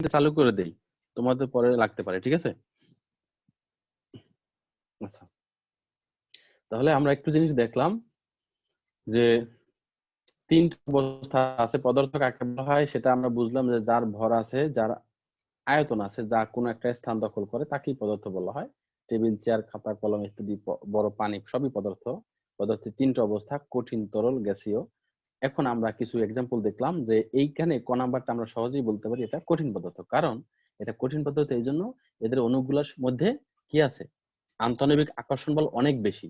স্ক্রিনটা চালু করে দেই। তোমাদের পরে লাগতে পারে, ঠিক আছে? আচ্ছা। তাহলে আমরা একটু জিনিস দেখলাম যে তিনটা অবস্থা আছে, পদার্থ কাকে বলা হয় সেটা আমরা বুঝলাম যে যার ভর আছে, যার আয়তন আছে, যা কোনো একটা স্থান দখল করে তাকেই পদার্থ বলা হয়। টেবিল, চেয়ার, খাতা, কলম ইত্যাদি বড় পানি সবই পদার্থ। পদার্থের তিনটা অবস্থা, কঠিন, তরল, গ্যাসীয়। এখন আমরা কিছু এক্সাম্পল দেখলাম যে এইখানে ক নাম্বারটা আমরা সহজেই বলতে পারি এটা কঠিন পদার্থ। কারণ এটা কঠিন পদার্থ এই জন্য এদের অণুগুলোর মধ্যে কি আছে? আন্তঃনৈবিক আকর্ষণ বল অনেক বেশি,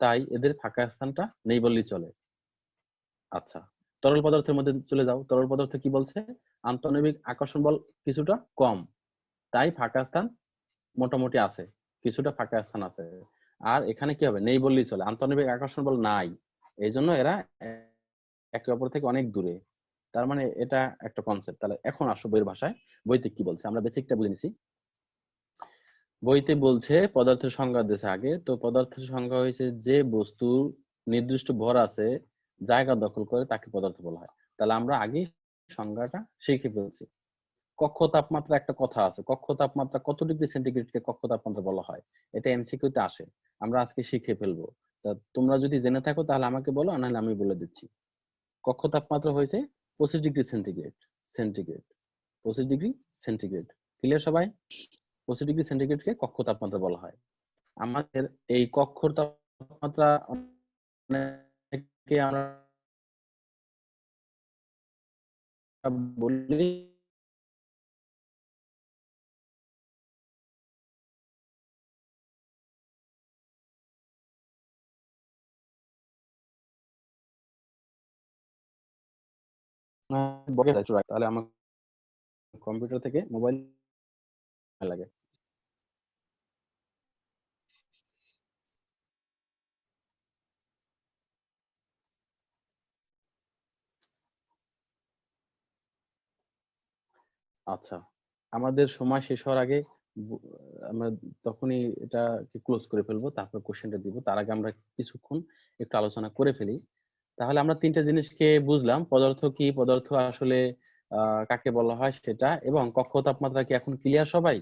তাই এদের ফাঁকা স্থানটা নেই বললেই চলে। আচ্ছা তরল পদার্থের মধ্যে চলে যাও। তরল পদার্থ কি বলছে? আন্তঃনৈবিক আকর্ষণ বল কিছুটা কম, তাই ফাঁকা স্থান মোটামুটি আছে, কিছুটা ফাঁকা স্থান আছে। আর এখানে কি হবে? নেই বললেই চলে। আন্তঃনৈবিক আকর্ষণ বল নাই। এই জন্য এরা একে অপর থেকে অনেক দূরে। তার মানে এটা একটা কনসেপ্ট তাহলে এখন আসো বইয়ের ভাষায়। বইতে কি বলছে? আমরা বেসিকটা বলে নিছি। বইতে বলছে, পদার্থের সংজ্ঞা দিয়েছে আগে। তো পদার্থের সংজ্ঞা হয়েছে যে বস্তু নির্দিষ্ট ভর আছে, জায়গা দখল করে তাকে পদার্থ বলা হয়। তাহলে আমরা আগে সংজ্ঞাটা শিখে ফেলছি। কক্ষ তাপমাত্রা একটা কথা আছে। কক্ষ তাপমাত্রা কত ডিগ্রি সেন্টিগ্রেডকে কক্ষ তাপমাত্রা বলা হয়? এটা এমসিকিউ তে আসে। আমরা আজকে শিখে ফেলব। তা তোমরা যদি জেনে থাকো তাহলে আমাকে বলো নাহলে আমি বলে দিচ্ছি। কক্ষ তাপমাত্রা হয়েছে পঁচিশ ডিগ্রি সেন্টিগ্রেড সেন্টিগ্রেড। পঁচিশ ডিগ্রি সেন্টিগ্রেড। ক্লিয়ার সবাই? পঁচিশ ডিগ্রি সেন্টিগ্রেডকে কক্ষ তাপমাত্রা বলা হয়। আমাদের এই কক্ষ তাপমাত্রা আমরা বলি তাহলে আমার কম্পিউটার থেকে মোবাইল লাগে। আচ্ছা আমাদের সময় শেষ হওয়ার আগে আমরা তখনই এটা ক্লোজ করে ফেলব তারপর কোশ্চেনটা দিব। তার আগে আমরা কিছুক্ষণ একটু আলোচনা করে ফেলি। তাহলে আমরা তিনটা জিনিসকে বুঝলাম পদার্থ কি পদার্থ আসলে কাকে বলা হয় সেটা এবং কক্ষ তাপমাত্রা কি এখন ক্লিয়ার সবাই?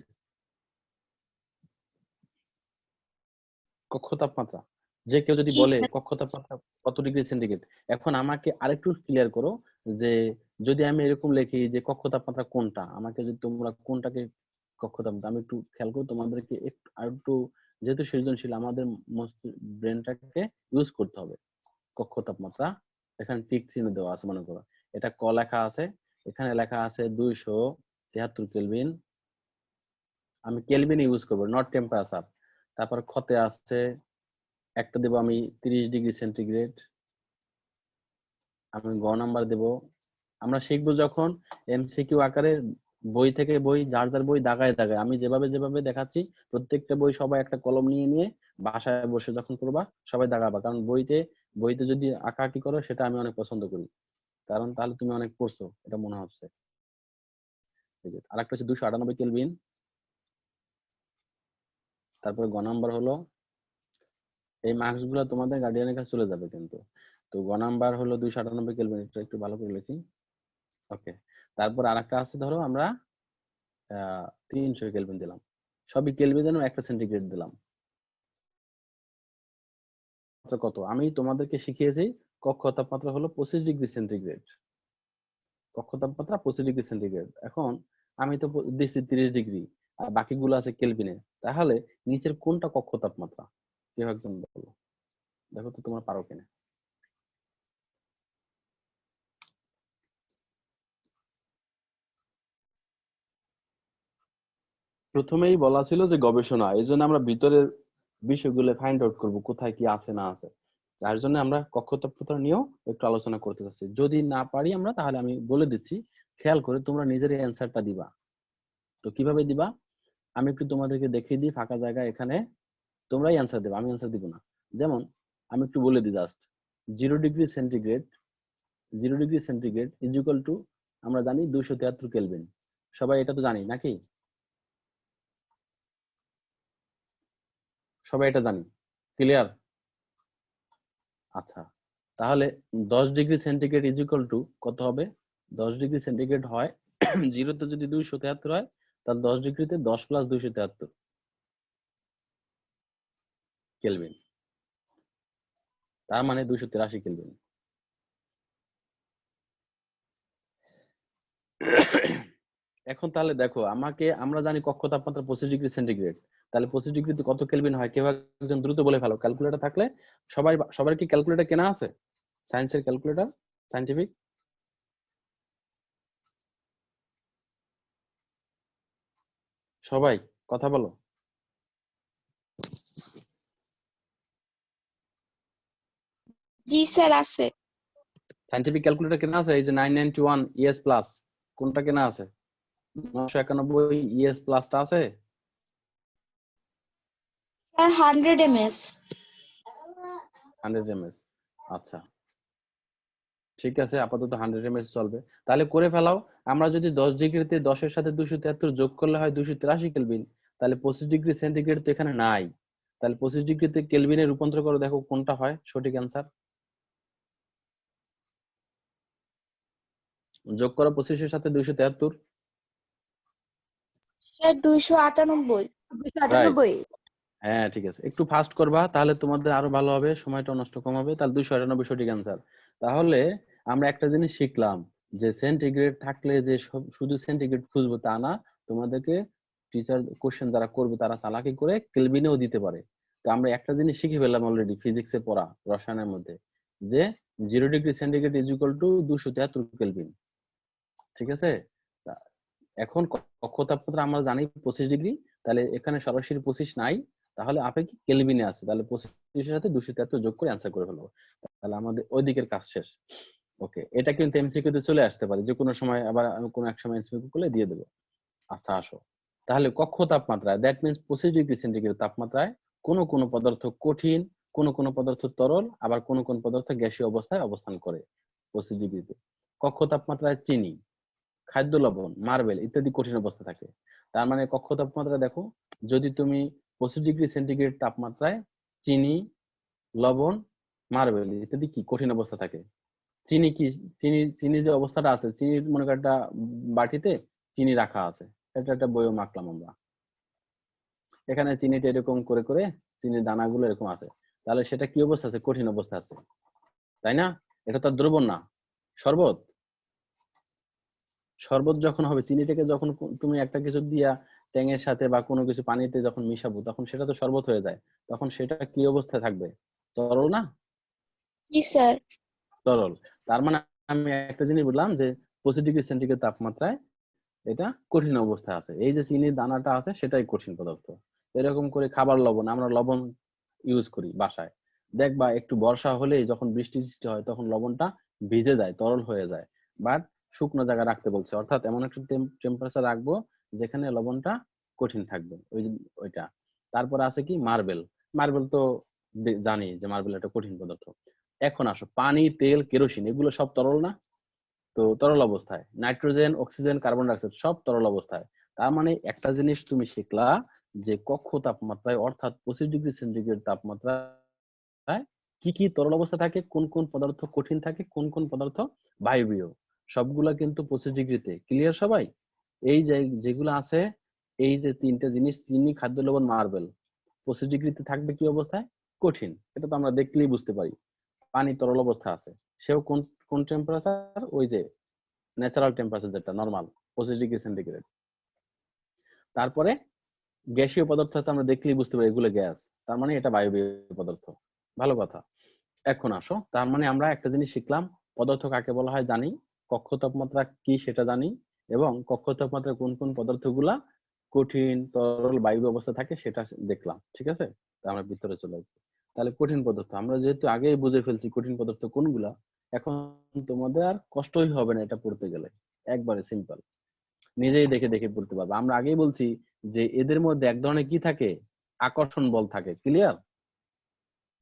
কক্ষ তাপমাত্রা। যে কেউ যদি বলে কক্ষ তাপমাত্রা কত ডিগ্রি সেন্টিগ্রেড এখন আমাকে আরেকটু ক্লিয়ার করো যে যদি আমি এরকম লিখি যে কক্ষ তাপমাত্রা কোনটা আমাকে যদি তোমরা কোনটাকে কক্ষ তাপমাত্রা আমি একটু খেয়াল করো তোমাদেরকে একটু আর একটু যেহেতু সৃজনশীল আমাদের ব্রেনটাকে ইউজ করতে হবে। কক্ষ তাপমাত্রা, এখানে টিক চিহ্ন দেওয়া আছে, মনে করো। এটা ক লেখা আছে, এখানে লেখা আছে দুইশো তেহাত্তর কেলভিন। আমি কেলভিন ইউজ করব নট টেম্পারেচার তারপর ক্ষতে আসছে একটা দেব আমি তিরিশ ডিগ্রি সেন্টিগ্রেড আমি গ নাম্বার দেব। আমরা শিখব যখন এমসিকিউ আকারে বই থেকে বই, যার যার বই দাগায় দাগায়। আমি যেভাবে যেভাবে দেখাচ্ছি, প্রত্যেকটা বই সবাই একটা কলম নিয়ে নিয়ে বাসায় বসে যখন করবা, সবাই দাগাবা। কারণ বইতে বইতে যদি আঁকাআঁকি করো, সেটা আমি অনেক পছন্দ করি। কারণ তাহলে তুমি অনেক পড়ছো, এটা মনে হচ্ছে। আছে আরেকটা হচ্ছে দুশো আটানব্বই কেলভিন। তারপরে গ নাম্বার হলো, এই মার্কসগুলো তোমাদের গার্ডিয়ানের কাছে চলে যাবে কিন্তু। তো গ নাম্বার হলো দুইশো আটানব্বই কেলভিন এটা একটু ভালো করে লিখি। ওকে, তারপর আর একটা আছে ধরো, আমরা তিনশো কেলভিন দিলাম। সবই কেলভিন দিলাম একটা সেন্টিগ্রেড দিলাম। তাপমাত্রা কত? আমি তোমাদেরকে শিখিয়েছি কক্ষ তাপমাত্রা হলো পঁচিশ ডিগ্রি সেন্টিগ্রেড। কক্ষ তাপমাত্রা পঁচিশ ডিগ্রি সেন্টিগ্রেড। এখন আমি তো দিচ্ছি তিরিশ ডিগ্রি আর বাকিগুলো আছে কেলভিনে। তাহলে নিচের কোনটা কক্ষ তাপমাত্রা? কেউ একজন বলো। দেখো তো তোমরা পারো কিনা। প্রথমেই বলা ছিল যে গবেষণা, এই জন্য আমরা ভিতরের বিষয়গুলো ফাইন্ড আউট করব, কোথায় কি আছে, না আছে। যার জন্য আমরা কক্ষ নিয়েও একটু আলোচনা করতে চাচ্ছি। যদি না পারি আমরা, তাহলে আমি বলে দিচ্ছি, খেয়াল করে তোমরা নিজের অ্যান্সারটা দিবা। তো কীভাবে দিবা? আমি একটু তোমাদেরকে দেখিয়ে দিই, ফাঁকা জায়গা এখানে। তোমরাই অ্যান্সার দেবে, আমি অ্যান্সার দিব না। যেমন, আমি একটু বলে দিই just zero degree centigrade zero degree centigrade is equal to আমরা জানি দুইশো তিয়াত্তর কেলভিন সবাই এটা তো জানি, নাকি? সবাই এটা জানি। ক্লিয়ার আচ্ছা তাহলে দশ degree centigrade is equal to কত হবে? দশ ডিগ্রি সেন্টিগ্রেড হয় জিরোতে যদি দুইশো তেহাত্তর হয়, তাহলে দশ ডিগ্রিতে দশ প্লাস দুইশো তেহাত্তর। কেলভিন তার মানে দুইশো তিরাশি কেলভিন এখন তাহলে দেখো, আমাকে, আমরা জানি কক্ষ তাপমাত্রা পঁচিশ ডিগ্রি সেন্টিগ্রেড তাহলে পঁচিশ ডিগ্রিতে কত কেলভিন হয়? কেউ একজন দ্রুত বলে ফেলো। ক্যালকুলেটর থাকলে সবাই সবার কি ক্যালকুলেটর কেনা আছে? সায়েন্সের ক্যালকুলেটর সায়েন্টিফিক সবাই কথা বলো। জি স্যার আছে। সায়েন্টিফিক ক্যালকুলেটর কেনা আছে? এই যে nine ninety one ES plus কোনটা কেনা আছে? নশো একানব্বই ইএস প্লাসটা আছে? Sir hundred M S hundred MS আচ্ছা। ঠিক আছে আপাতত হান্ড্রেড এমএস চলবে। তাহলে করে ফেলাও। আমরা যদি দশ ডিগ্রিতে দশের সাথে দুশো তিয়াত্তর যোগ করলে হয় দুশো তিরাশি কেলভিন। তাহলে পঁচিশ ডিগ্রি সেন্টিগ্রেড তো এখানে নাই। তাহলে পঁচিশ ডিগ্রিতে কেলভিনে রূপান্তর করে দেখো কোনটা হয়। সঠিক অ্যান্সার যোগ করো পঁচিশের সাথে দুইশো তিয়াত্তর। স্যার দুইশো আটানব্বই। আটানব্বই। হ্যাঁ ঠিক আছে। একটু ফাস্ট করবা, তাহলে তোমাদের আরও ভালো হবে সময়টা নষ্ট কম হবে। তাহলে দুইশো আটানব্বই সঠিক অ্যান্সার তাহলে আমরা একটা জিনিস শিখলাম যে সেন্টিগ্রেড থাকলে যে শুধু সেন্টিগ্রেড খুঁজবো তা না, তোমাদেরকে টিচার কোশ্চেন যারা করবে তারা চালাকি করে কেলভিনেও দিতে পারে। তো আমরা একটা জিনিস শিখে ফেললাম অলরেডি ফিজিক্সে পড়া, রসায়নের মধ্যে, যে zero degree centigrade is equal to দুশো তিয়াত্তর কেলভিন ঠিক আছে? এখন কক্ষ তাপমাত্রা আমরা জানি পঁচিশ ডিগ্রি তাহলে এখানে সরাসরি পঁচিশ নাই। তাহলে আপেক্ষিক কেলভিনে আছে? তাহলে পঁচিশের সাথে দুশো তিয়াত্তর যোগ করে অ্যান্সার করে ফেলব। তাহলে আমাদের ওই দিকের কাজ শেষ। ওকে এটা কিন্তু এমসিকিউ তে চলে আসতে পারে। যে কোনো সময় আবার কোনো এক সময় এমসিকিউ করলে দিয়ে দেবো। আচ্ছা আসো। তাহলে কক্ষ তাপমাত্রায় দ্যাট মিনস পঁচিশ ডিগ্রি সেন্টিগ্রেড তাপমাত্রায় কোনো কোনো পদার্থ কঠিন, কোনো কোনো পদার্থ তরল, আবার কোনো কোনো পদার্থ গ্যাসীয় অবস্থায় অবস্থান করে পঁচিশ ডিগ্রিতে। কক্ষ তাপমাত্রায় চিনি, খাদ্য লবণ, মার্বেল ইত্যাদি কঠিন অবস্থা থাকে। তার মানে কক্ষ তাপমাত্রা দেখো, যদি তুমি পঁচিশ ডিগ্রি সেন্টিগ্রেড তাপমাত্রায় চিনি, লবণ, মার্বেল ইত্যাদি কি কঠিন অবস্থা থাকে? চিনি কি, চিনি চিনি যে অবস্থাটা আছে, চিনির মনে কর একটা বাটিতে চিনি রাখা আছে। এটা একটা বইও মাখলাম আমরা। এখানে চিনিটা এরকম করে করে চিনির দানাগুলো এরকম আছে। তাহলে সেটা কি অবস্থা আছে? কঠিন অবস্থা আছে। তাই না? এটা তো আর দ্রবণ না। শরবত? শরবত যখন হবে, চিনিটাকে যখন তুমি একটা কিছু দিয়া ট্যাঙের সাথে বা কোনো কিছু পানিতে যখন মিশাবো তখন সেটা তো শরবত হয়ে যায়। তখন সেটা কি অবস্থায় থাকবে? তরল না? জি স্যার। তরল। তার মানে আমি একটা জিনিস বললাম যে পঁচিশ ডিগ্রি সেন্টিগ্রেড তাপমাত্রায় এটা কঠিন অবস্থায় আছে। এই যে চিনির দানাটা আছে সেটাই কঠিন পদার্থ। এরকম করে খাবার লবণ আমরা লবণ ইউজ করি বাসায়। দেখবা একটু বর্ষা হলেই যখন বৃষ্টি টিষ্টি হয় তখন লবণটা ভিজে যায় তরল হয়ে যায়। বাট শুকনো জায়গায় রাখতে বলছে। অর্থাৎ এমন একটা টেম্পারেচার রাখব যেখানে লবণটা কঠিন থাকবে, ওই ওইটা। তারপরে আছে কি? মার্বেল। মার্বেল তো জানি যে মার্বেল একটা কঠিন পদার্থ। এখন আসো, পানি, তেল, কেরোসিন, এগুলো সব তরল না? তো তরল অবস্থায়। নাইট্রোজেন, অক্সিজেন, কার্বন ডাইঅক্সাইড সব তরল অবস্থায়। তার মানে একটা জিনিস তুমি শিখলা যে কক্ষ তাপমাত্রায়, অর্থাৎ পঁচিশ ডিগ্রি সেন্টিগ্রেড তাপমাত্রায় কি কি তরল অবস্থা থাকে, কোন কোন পদার্থ কঠিন থাকে, কোন কোন পদার্থ বায়বীয়। সবগুলা কিন্তু পঁচিশ ডিগ্রিতে। ক্লিয়ার সবাই? এই যেগুলো আছে, এই যে তিনটা জিনিস, চিনি, খাদ্য, লবণ, মার্বেল পঁচিশ ডিগ্রিতে থাকবে কি অবস্থায়? কঠিন। এটা তো আমরা দেখলেই বুঝতে পারি। পানি তরল অবস্থা আছে। সেও কোন কোন টেম্পারেচার ওই যে ন্যাচারাল টেম্পারেচার যেটা নরমাল পঁচিশ ডিগ্রি সেন্টিগ্রেড তারপরে গ্যাসীয় পদার্থ আমরা দেখলেই বুঝতে পারি, এগুলো গ্যাস। তার মানে এটা বায়বীয় পদার্থ। ভালো কথা। এখন আসো। তার মানে আমরা একটা জিনিস শিখলাম, পদার্থ কাকে বলা হয় জানি, কক্ষ তাপমাত্রা কি সেটা জানি এবং কক্ষ তাপমাত্রায় কোন কোন পদার্থগুলা কঠিন, তরল, বায়ু অবস্থা থাকে সেটা দেখলাম, ঠিক আছে? আমরা ভিতরে চলে আসছি তাহলে কঠিন পদার্থ, আমরা যেহেতু আগেই বুঝে ফেলছি কঠিন পদার্থ কোনগুলা, এখন তোমাদের আর কষ্টই হবে না এটা পড়তে গেলে, একবারে সিম্পল নিজেই দেখে দেখে পড়তে পারবে। আমরা আগেই বলছি যে এদের মধ্যে এক ধরনের কি থাকে? আকর্ষণ বল থাকে ক্লিয়ার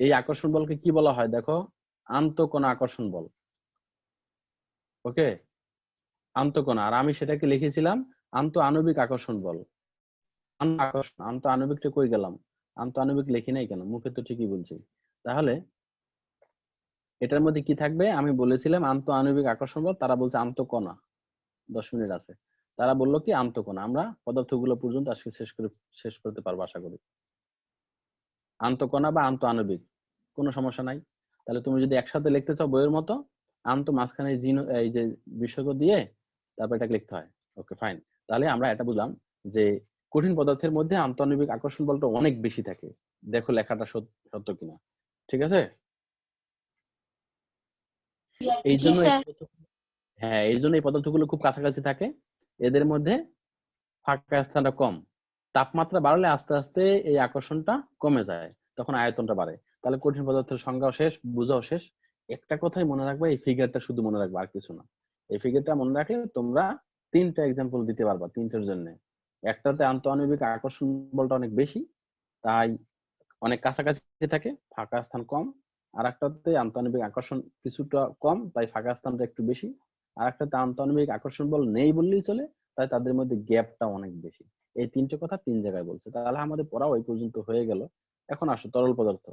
এই আকর্ষণ বলকে কি বলা হয়? দেখো আন্তঃকণা আকর্ষণ বল। ওকে আন্তঃকণা আর আমি সেটাকে লিখেছিলাম, আন্ত আণবিক আকর্ষণ বল। আকর্ষণ, আন্ত আণবিকটা কই গেলাম? আন্ত আণবিক লিখি নাই কেন? মুখে তো ঠিকই বলছি। তাহলে এটার মধ্যে কি থাকবে? আমি বলেছিলাম আন্ত আণবিক আকর্ষণ বল, তারা বলছে আন্তঃকণা দশ মিনিট আছে। তারা বলল কি আন্তকণা আমরা পদার্থগুলো পর্যন্ত আজকে শেষ করে, শেষ করতে পারব আশা করি। আন্তকণা বা আন্ত আণবিক, কোনো সমস্যা নাই। তাহলে তুমি যদি একসাথে লিখতে চাও বইয়ের মতো, আন্ত মাঝখানে জিন, এই যে বিসর্গ দিয়ে তারপর এটাকে লিখতে হয়। ওকে ফাইন তাহলে আমরা এটা বুঝলাম যে কঠিন পদার্থের মধ্যে আন্তঃআণবিক আকর্ষণ বলটা অনেক বেশি থাকে। দেখো লেখাটা সত্য কিনা। ঠিক আছে? এই জন্য হ্যাঁ এই জন্য এই পদার্থগুলো খুব কাছাকাছি থাকে। এদের মধ্যে ফাঁকা স্থানটা কম। তাপমাত্রা বাড়লে আস্তে আস্তে এই আকর্ষণটা কমে যায় তখন আয়তনটা বাড়ে। তাহলে কঠিন পদার্থের সংজ্ঞাও শেষ বোঝাও শেষ। একটা কথাই মনে রাখবে এই ফিগারটা শুধু মনে রাখবে আর কিছু না। এই ফিগারটা মনে রাখলে তোমরা তিনটা এক্সাম্পল দিতে পারবা তিনটার জন্য। একটাতে আন্তঃআণবিক আকর্ষণ বলটা অনেক বেশি, তাই অনেক কাছাকাছি থাকে, ফাঁকা স্থান কম। আর একটাতে আন্তঃআণবিক আকর্ষণ কিছুটা কম, তাই ফাঁকা স্থানটা একটু বেশি। আর একটাতে আন্তঃআণবিক আকর্ষণ বল নেই বললেই চলে, তাই তাদের মধ্যে গ্যাপটা অনেক বেশি। এই তিনটে কথা তিন জায়গায় বলছে। তাহলে আমাদের পড়া ওই পর্যন্ত হয়ে গেল। এখন আসো তরল পদার্থ।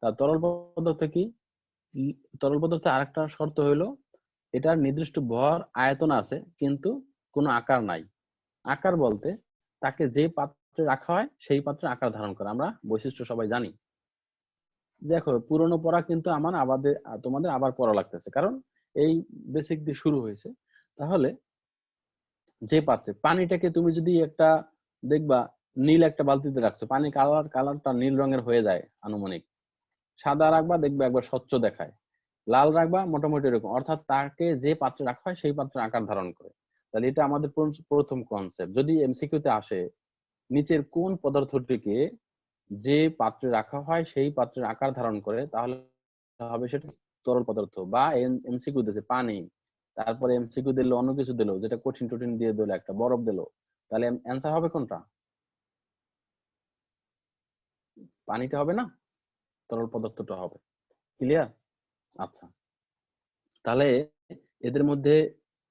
তা তরল পদার্থ কি? তরল পদার্থে আরেকটা শর্ত হইল এটার নির্দিষ্ট ভর আয়তন আছে, কিন্তু কোনো আকার নাই। আকার বলতে তাকে যে পাত্রে রাখা হয়, সেই পাত্রে আকার ধারণ করে। আমরা বৈশিষ্ট্য সবাই জানি। দেখো, পুরনো পড়া কিন্তু আমার আমাদের, তোমাদের আবার পড়া লাগতেছে। কারণ এই বেসিক দিয়ে শুরু হয়েছে। তাহলে যে পাত্রে, পানিটাকে তুমি যদি একটা, দেখবা নীল একটা বালতিতে রাখছো, পানি কালার, কালারটা নীল রঙের হয়ে যায় আনুমানিক। সাদা রাখবা, দেখবে একবার স্বচ্ছ দেখায়। লাল রাখবা, মোটামুটি এরকম। অর্থাৎ তাকে যে পাত্রে রাখা হয়, সেই পাত্রে আকার ধারণ করে। তাহলে এটা আমাদের প্রথম- কনসেপ্ট যদি এমসিকিউতে আসে, নিচের কোন পদার্থটিকে যে পাত্রে রাখা হয়, সেই পাত্রের আকার ধারণ করে, তাহলে হবে সেটা তরল পদার্থ বা এমসিকিউ দিয়েছে পানি। তারপরে এমসিকিউ দিল, অন্য কিছু দিল, যেটা কঠিন টঠিন দিয়ে দিল, একটা বরফ দিল। তাহলে অ্যান্সার হবে কোনটা? পানিটা হবে না? তরল পদার্থটা হবে। ক্লিয়ার আচ্ছা। তাহলে এদের মধ্যে,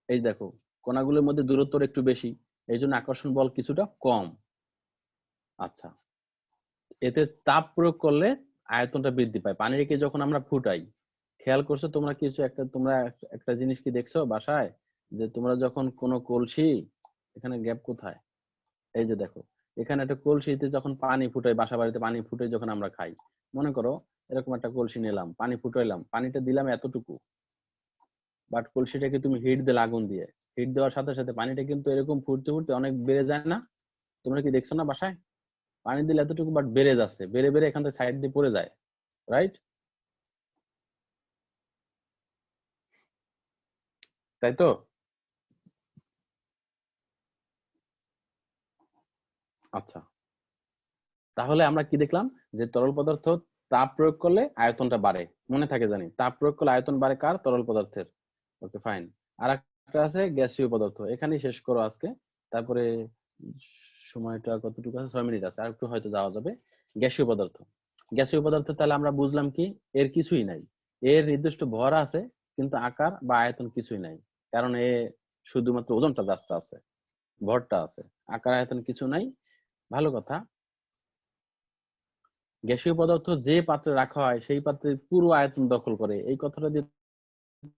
এই দেখো, কণাগুলোর মধ্যে দূরত্বটা একটু বেশি এই জন্য আকর্ষণ বল কিছুটা কম। আচ্ছা। এতে তাপ প্রয়োগ করলে আয়তনটা বৃদ্ধি পায়। পানিকে যখন আমরা ফুটাই, খেয়াল করছ তোমরা কিছু একটা, তোমরা একটা জিনিস কি দেখছ বাসায়? যে তোমরা যখন কোনো কলসি, এখানে গ্যাপ কোথায়? এই যে দেখো, এখানে একটা কলসিতে যখন পানি ফুটাই বাসা বাড়িতে পানি ফুটাই যখন আমরা খাই, মনে করো এরকম একটা কলসি নিলাম, পানি ফুটাইলাম, পানিটা দিলাম এতটুকু। বাট কলসিটাকে তুমি হিট দিলে আগুন দিয়ে হিট দেওয়ার সাথে সাথে পানিটা কিন্তু এরকম ফুটতে ফুটতে অনেক বেড়ে যায় না? তোমরা কি দেখছ না বাসায়? পানি দিলে এতটুকু বাট বেড়ে যাচ্ছে, বেড়ে বেড়ে এখান থেকে সাইড দিয়ে পড়ে যায় রাইট তাই তো? আচ্ছা। তাহলে আমরা কি দেখলাম? যে তরল পদার্থ তাপ প্রয়োগ করলে আয়তনটা বাড়ে। মনে থাকে জানি, তাপ প্রয়োগ করলে আয়তন বাড়ে কার? তরল পদার্থের। ওকে ফাইন আর একটা আছে, গ্যাসীয় পদার্থ। এখানেই শেষ করো আজকে। তারপরে সময়টা কতটুকু আছে? ছয় মিনিট আছে। আর একটু হয়তো যাওয়া যাবে। গ্যাসীয় পদার্থ। গ্যাসীয় পদার্থ তাহলে আমরা বুঝলাম কি, এর কিছুই নাই। এর নির্দিষ্ট ভর আছে, কিন্তু আকার বা আয়তন কিছুই নাই। কারণ এ শুধুমাত্র ওজনটা জাস্ট আছে, ভরটা আছে। আকার, আয়তন কিছু নাই। ভালো কথা। গ্যাসীয় পদার্থ যে পাত্রে রাখা হয় সেই পাত্রের পুরো আয়তন দখল করে। এই কথাটা দিয়ে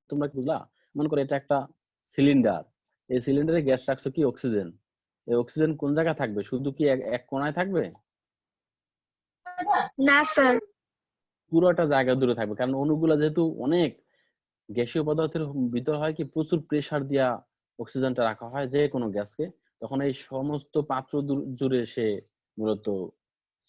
তোমরা বুঝলা? মনে করো এটা একটা সিলিন্ডার। এই সিলিন্ডারে গ্যাস রাখছো কি? অক্সিজেন। এই অক্সিজেন কোন জায়গায় থাকবে? শুধু কি এক- কোণায় থাকবে? না স্যার। পুরোটা জায়গা দূরে থাকবে। কারণ অণুগুলা যেহেতু অনেক গ্যাসীয় পদার্থের ভিতর হয় কি? প্রচুর প্রেসার দিয়া অক্সিজেনটা রাখা হয় যে কোনো গ্যাসকে। তখন এই সমস্ত পাত্র জুড়ে সে মূলত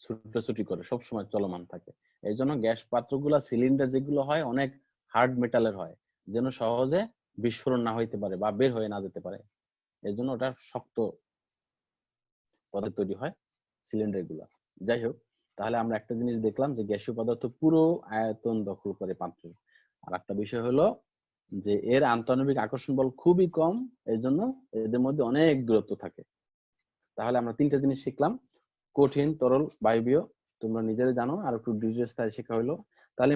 ছুটোছুটি করে, সবসময় চলমান থাকে। এই জন্য গ্যাস পাত্রগুলা, সিলিন্ডার যেগুলো হয়, অনেক হার্ড মেটালের হয়, যেন সহজে বিস্ফোরণ না হইতে পারে বা বের হয়ে না যেতে পারে। এই জন্য ওটা শক্ত পদার্থ তৈরি হয় সিলিন্ডারগুলা। যাই হোক, তাহলে আমরা একটা জিনিস দেখলাম যে গ্যাসীয় পদার্থ পুরো আয়তন দখল করে পাত্র। আর একটা বিষয় হলো যে এর আন্তঃআণবিক আকর্ষণ বল খুবই কম এই জন্য এদের মধ্যে অনেক দূরত্ব থাকে। তাহলে আমরা তিনটা জিনিস শিখলাম। কঠিন, তরল, বায়বীয়, তোমরা নিজেরা জানো আর একটু ডিটেলস তাই শেখা হলো তাহলে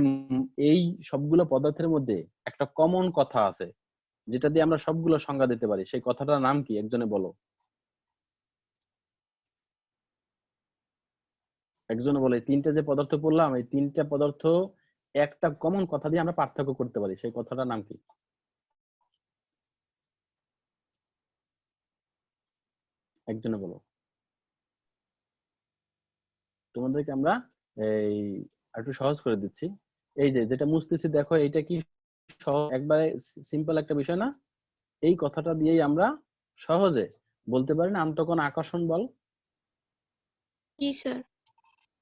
এই সবগুলো পদার্থের মধ্যে একটা কমন কথা আছে, যেটা দিয়ে আমরা সবগুলো সংজ্ঞা দিতে পারি। সেই কথাটার নাম কি? একজনে বলো। একজনে বলে তিনটা যে পদার্থ পড়লাম, এই তিনটা পদার্থ একটা কমন কথা দিয়ে আমরা পার্থক্য করতে পারি। সেই কথাটার নাম কি? একজনে বলো। তোমাদেরকে আমরা এই একটু সহজ করে দিচ্ছি। এই যে যেটা মুছতেছি দেখো এইটা কি একবারে সিম্পল একটা বিষয় না। এই কথাটা দিয়েই আমরা সহজে বলতে পারি না আন্তকোণ আকর্ষণ বল। জি স্যার।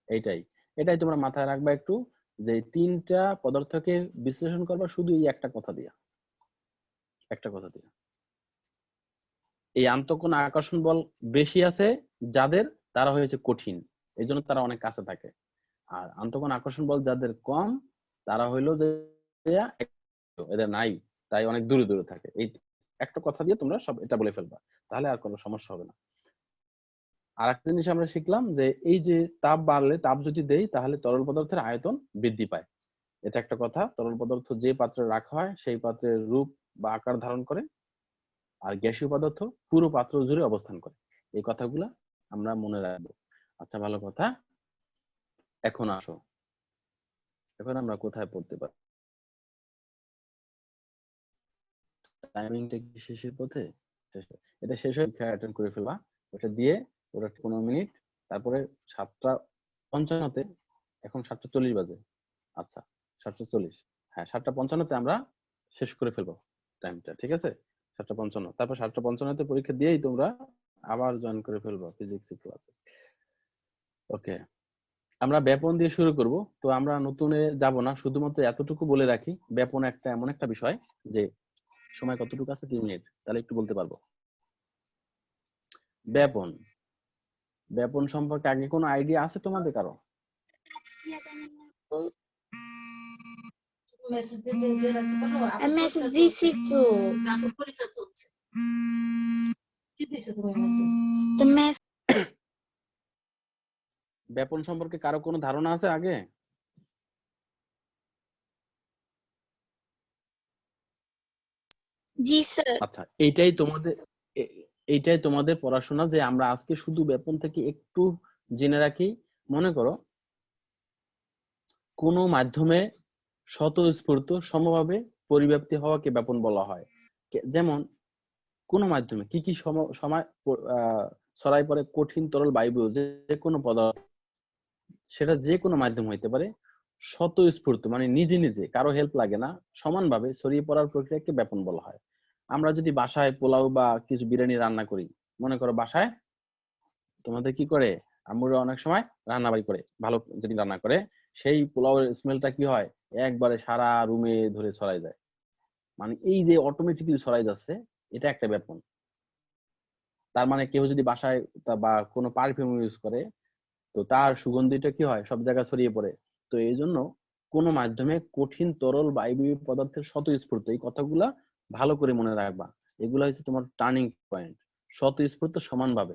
এইটাই। এটাই তোমরা মাথায় রাখবা একটু যে তিনটা পদার্থকে বিশ্লেষণ করবা শুধু এই একটা কথা দিয়া। একটা কথা দিয়া। এই আন্তঃকোণ আকর্ষণ বল বেশি আছে যাদের তারা হয়েছে কঠিন। এই জন্য তারা অনেক কাছে থাকে। আর আন্তঃকোণ আকর্ষণ বল যাদের কম, তারা হইল যে এদের নাই, তাই অনেক দূরে দূরে থাকে। এই একটা কথা দিয়ে তোমরা সব এটা বলে ফেলবা, তাহলে আর কোনো সমস্যা হবে না। আর একটা জিনিস আমরা শিখলাম যে এই যে তাপ বাড়লে, তাপ যদি দেই, তাহলে তরল পদার্থের আয়তন বৃদ্ধি পায়। এটা একটা কথা, তরল পদার্থ যে পাত্রে রাখা হয়, সেই পাত্রের রূপ বা আকার ধারণ করে। আর গ্যাসীয় পদার্থ পুরো পাত্র জুড়ে অবস্থান করে। এই কথাগুলা আমরা মনে রাখব। আচ্ছা ভালো কথা। এখন আসো। এখন আমরা কোথায় পড়তে পারি? টাইমিংটা কি শেষের পথে? এটা শেষ হয়ে অ্যাটেন্ড করে ফেলবা। ওটা দিয়ে ওটা পনেরো মিনিট। তারপরে সাতটা পঞ্চান্নতে, এখন সাতটা চল্লিশ বাজে। আচ্ছা সাতটা চল্লিশ। হ্যাঁ সাতটা পঞ্চান্নতে আমরা শেষ করে ফেলব টাইমটা, ঠিক আছে? সাতটা পঞ্চান্ন। তারপর সাতটা পঞ্চান্নতে পরীক্ষা দিয়েই তোমরা আবার জয়েন করে ফেলব ফিজিক্স ক্লাসে ওকে। আমরা ব্যাপন দিয়ে শুরু করব। তো আমরা নতুনে যাব না শুধুমাত্র এতটুকু বলে রাখি ব্যাপন একটা এমন একটা বিষয় যে সময় কতটুকু আছে তিন মিনিট তাহলে একটু বলতে পারব। ব্যাপন। ব্যাপন সম্পর্কে আগে কোনো আইডিয়া আছে তোমাদের কারও? মেসেজ দিছি তো ব্যাপন সম্পর্কে কারও কোনো ধারণা আছে আগে? জি স্যার। আচ্ছা এইটাই তোমাদের এইটাই তোমাদের পড়াশোনা যে আমরা আজকে শুধু ব্যাপন থেকে একটু জেনে রাখি। মনে করো কোনো মাধ্যমে স্বতঃস্ফূর্ত সমভাবে পরিব্যাপ্তি হওয়াকে ব্যাপন বলা হয়। যেমন কোন মাধ্যমে কি কি সম- সময় আহ, ছড়াই পড়ে কঠিন তরল বায়ু যে কোনো পদার্থ সেটা যে কোনো মাধ্যম হইতে পারে, স্বতঃস্ফূর্ত মানে নিজে নিজে, কারও হেল্প লাগে না, সমানভাবে ছড়িয়ে পড়ার প্রক্রিয়াকে ব্যাপন বলা হয়। আমরা যদি বাসায় পোলাও বা কিছু বিরিয়ানি রান্না করি, মনে করো বাসায় তোমাদের কি করে? আম্মুরা অনেক সময় রান্না বাড়ি করে, ভালো যদি রান্না করে, সেই পোলাওয়ের স্মেলটা কি হয়? একবারে সারা রুমে ধরে ছড়াই যায়। মানে এই যে অটোমেটিক্যালি ছড়াই যাচ্ছে, এটা একটা ব্যাপন। তার মানে কেউ যদি বাসায় বা কোনো পারফিউম ইউজ করে তো তার সুগন্ধিটা কি হয়? সব জায়গায় ছড়িয়ে পড়ে। তো এই জন্য কোনো মাধ্যমে কঠিন, তরল বায়বীয় পদার্থের স্বতঃস্ফূর্ত এই কথাগুলা ভালো করে মনে রাখবা। এগুলো হচ্ছে তোমার টার্নিং পয়েন্ট স্বতঃস্ফূর্ত সমানভাবে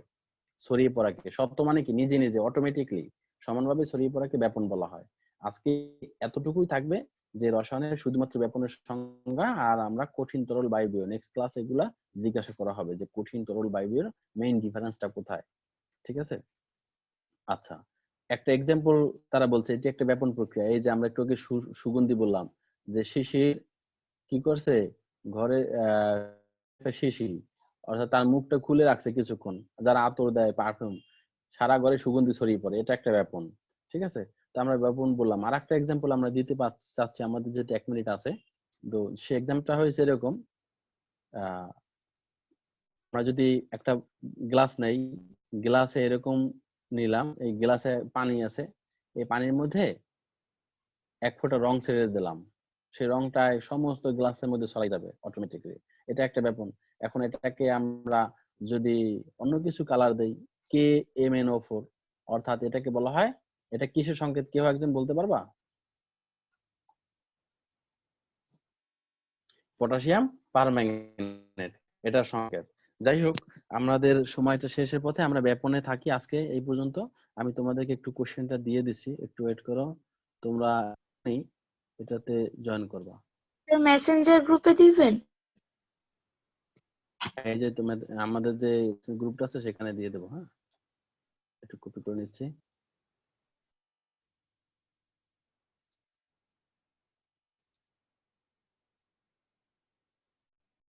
ছড়িয়ে পড়াকে। সত্য মানে কি? নিজে নিজে অটোমেটিকলি সমানভাবে ছড়িয়ে পড়াকে ব্যাপন বলা হয়। আজকে এতটুকুই থাকবে যে রসায়নের শুধুমাত্র ব্যাপনের সংজ্ঞা আর আমরা কঠিন, তরল বায়বীয় নেক্সট ক্লাস এগুলা জিজ্ঞাসা করা হবে যে কঠিন, তরল বায়বীয় মেইন ডিফারেন্সটা কোথায়? ঠিক আছে? আচ্ছা একটা এক্সাম্পল তারা বলছে এটি একটা ব্যাপন প্রক্রিয়া, এই যে আমরা একটু আগে সুগন্ধি বললাম যে শিশির কি করছে? ঘরে শিশির, অর্থাৎ তার মুখটা খুলে রাখছে কিছুক্ষণ, যারা আতর দেয় পারফিউম সারা ঘরে সুগন্ধি ছড়িয়ে পড়ে, এটা একটা ব্যাপন, ঠিক আছে? তো আমরা ব্যাপন বললাম। আর একটা এক্সাম্পল আমরা দিতে চাচ্ছি, আমাদের যেহেতু এক মিনিট আছে, তো সে এক্সাম্পলটা হয়েছে এরকম আমরা যদি একটা গ্লাস নেই গ্লাসে এরকম নিলাম, এই গ্লাসে পানি আছে, এই পানির মধ্যে এক ফোঁটা রং ছেড়ে দিলাম। সেই রংটায় সমস্ত গ্লাসের মধ্যে ছড়াই যাবে অটোমেটিকলি এটা একটা ব্যাপন। এখন এটাকে আমরা যদি অন্য কিছু কালার দেই K M N O four অর্থাৎ এটাকে বলা হয়, এটা কিসের সংকেত কেউ একজন বলতে পারবা? পটাশিয়াম পারম্যাঙ্গানেট এটা সংকেত। যাই হোক আমাদের সময়টা শেষের পথে আমরা ব্যাপনে থাকি আজকে এই পর্যন্ত। আমি তোমাদেরকে একটু কোশ্চেনটা দিয়ে দিছি একটু ওয়েট করো। তোমরা এটাতে জয়েন করবা। মেসেঞ্জার গ্রুপে দিবেন? এই যে তোমাদের আমাদের যে গ্রুপটা আছে সেখানে দিয়ে দেবো হ্যাঁ? একটু কপি করে নিচ্ছি।